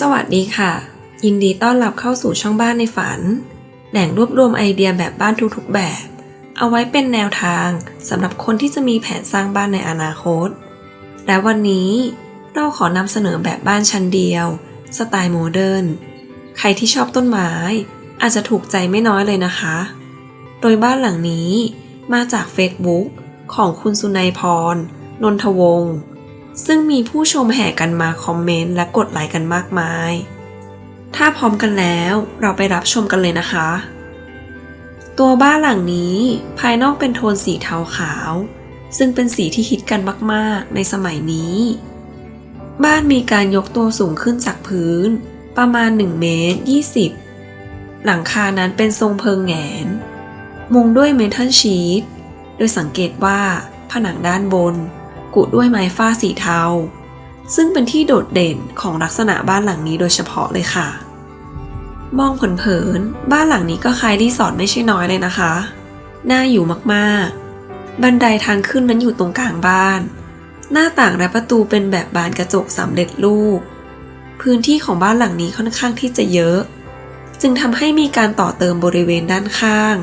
สวัสดีค่ะ ยินดีต้อนรับเข้าสู่ช่องบ้านในฝัน แหล่งรวบรวมไอเดียแบบบ้านทุกๆแบบ เอาไว้เป็นแนวทางสำหรับคนที่จะมีแผนสร้างบ้านในอนาคต และวันนี้เราขอนำเสนอแบบบ้านชั้นเดียว สไตล์โมเดิร์นใครที่ชอบต้นไม้ อาจจะถูกใจไม่น้อยเลยนะคะ โดยบ้านหลังนี้มาจาก Facebook ของคุณสุนัยพร นนทวงศ์ ซึ่งมีผู้ชมแห่กันมาคอมเมนต์และกดไลค์กันมากมาย ถ้าพร้อมกันแล้วเราไปรับชมกันเลยนะคะ ตัวบ้านหลังนี้ภายนอกเป็นโทนสีเทาขาว ซึ่งเป็นสีที่ฮิตกันมากๆ ในสมัยนี้ บ้านมีการยกตัวสูงขึ้นจากพื้น ประมาณ1เมตร20 หลังคานั้นเป็นทรงเพิงแหงน มุงด้วยเมทัลชีตโดยสังเกตว่าผนังด้านบน กุด้วยไม้ฝ้าสีเทา ซึ่งเป็นที่โดดเด่นของลักษณะบ้านหลังนี้โดยเฉพาะเลยค่ะ มองเผินๆบ้านหลังนี้ก็คล้ายรีสอร์ทไม่ใช่น้อยเลยนะคะ น่าอยู่มากๆ บันไดทางขึ้นนั้นอยู่ตรงกลางบ้าน หน้าต่างและประตูเป็นแบบบานกระจกสำเร็จรูป พื้นที่ของบ้านหลังนี้ค่อนข้างที่จะเยอะ จึงทำให้มีการต่อเติมบริเวณด้านข้าง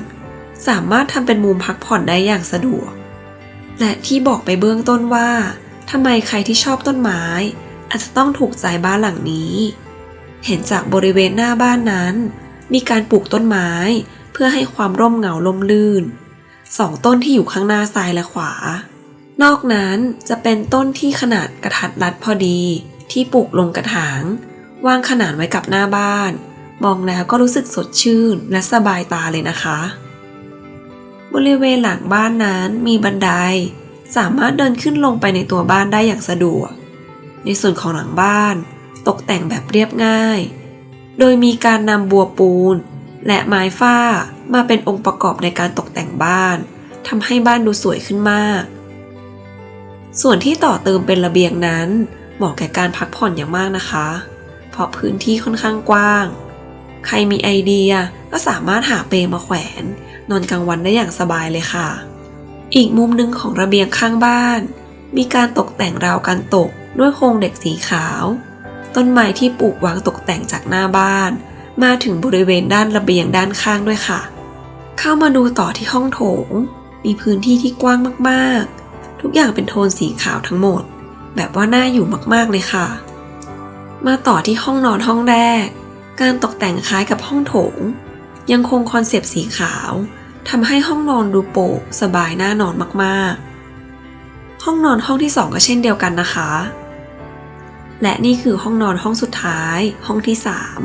สามารถทำเป็นมุมพักผ่อนได้อย่างสะดวก และที่บอกไปเบื้องต้นว่าทำไมใครที่ชอบต้นไม้ อาจจะต้องถูกใจบ้านหลังนี้ เห็นจากบริเวณหน้าบ้านนั้น มีการปลูกต้นไม้เพื่อให้ความร่มเงาล่มลื่นสองต้นที่อยู่ข้างหน้าซ้ายและขวา นอกนั้นจะเป็นต้นที่ขนาดกระทัดรัดพอดี ที่ปลูกลงกระถางวางขนานไว้กับหน้าบ้าน มองแล้วก็รู้สึกสดชื่นและสบายตาเลยนะคะ บริเวณหลังบ้านนั้นมีบันได สามารถเดินขึ้นลงไปในตัวบ้านได้อย่างสะดวก ในส่วนของหลังบ้าน ตกแต่งแบบเรียบง่าย โดยมีการนำบัวปูน และไม้ฝ้ามาเป็นองค์ประกอบในการตกแต่งบ้านทำให้บ้านดูสวยขึ้นมาก ส่วนที่ต่อเติมเป็นระเบียงนั้น เหมาะแก่การพักผ่อนอย่างมากนะคะ เพราะพื้นที่ค่อนข้างกว้าง ใครมีไอเดียก็สามารถหาเปลมาแขวน นอนกลางวันได้อย่างสบายเลยค่ะ อีกมุมหนึ่งของระเบียงข้างบ้าน มีการตกแต่งราวกันตกด้วยโครงเหล็กสีขาว ต้นไม้ที่ปลูกวางตกแต่งจากหน้าบ้าน มาถึงบริเวณด้านระเบียงด้านข้างด้วยค่ะ เข้ามาดูต่อที่ห้องโถง มีพื้นที่ที่กว้างมากๆ ทุกอย่างเป็นโทนสีขาวทั้งหมด แบบว่าน่าอยู่มากๆเลยค่ะ มาต่อที่ห้องนอนห้องแรก การตกแต่งคล้ายกับห้องโถง ยังคงคอนเซปต์สีขาว ทำให้ห้องนอนดูโปร่งสบายน่านอนมากๆ ห้องนอนห้องที่สองก็เช่นเดียวกันนะคะ และนี่คือห้องนอนห้องสุดท้าย ห้องที่สาม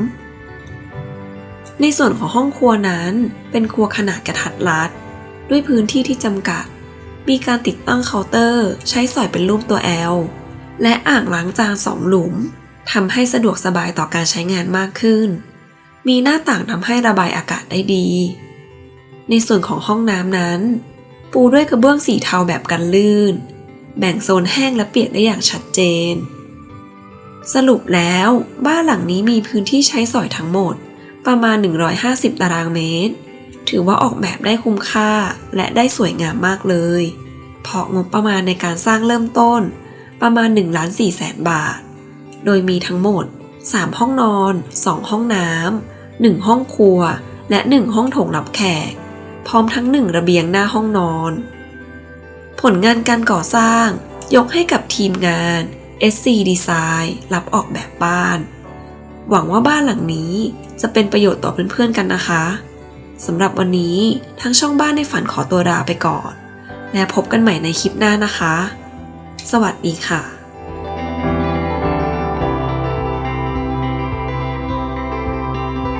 ในส่วนของห้องครัวนั้น เป็นครัวขนาดกระทัดรัด ด้วยพื้นที่ที่จำกัด มีการติดตั้งเคาน์เตอร์ ใช้สอยเป็นรูปตัว L และอ่างล้างจานสองหลุมทำให้สะดวกสบายต่อการใช้งานมากขึ้น มีหน้าต่างทำให้ระบายอากาศได้ดี ในส่วนของห้องน้ำนั้น ปูด้วยกระเบื้องสีเทาแบบกันลื่น แบ่งโซนแห้งและเปียกได้อย่างชัดเจน สรุปแล้วบ้านหลังนี้มีพื้นที่ใช้สอยทั้งหมด ประมาณ 150 ตารางเมตร ถือว่าออกแบบได้คุ้มค่าและได้สวยงามมากเลย เพราะงบประมาณในการสร้างเริ่มต้น ประมาณ1ล้าน4แสนบาท โดยมีทั้งหมด 3 ห้องนอน 2 ห้องน้ำ1 ห้องครัว และ 1 ห้องโถงรับแขก พร้อมทั้ง1ระเบียงหน้าห้องนอน ผลงานการก่อสร้างยกให้กับทีมงาน SC Design รับออกแบบบ้าน หวังว่าบ้านหลังนี้จะเป็นประโยชน์ต่อเพื่อนๆกันนะคะสำหรับวันนี้ทั้งช่องบ้านในฝันขอตัวลาไปก่อน และพบกันใหม่ในคลิปหน้านะคะ สวัสดีค่ะ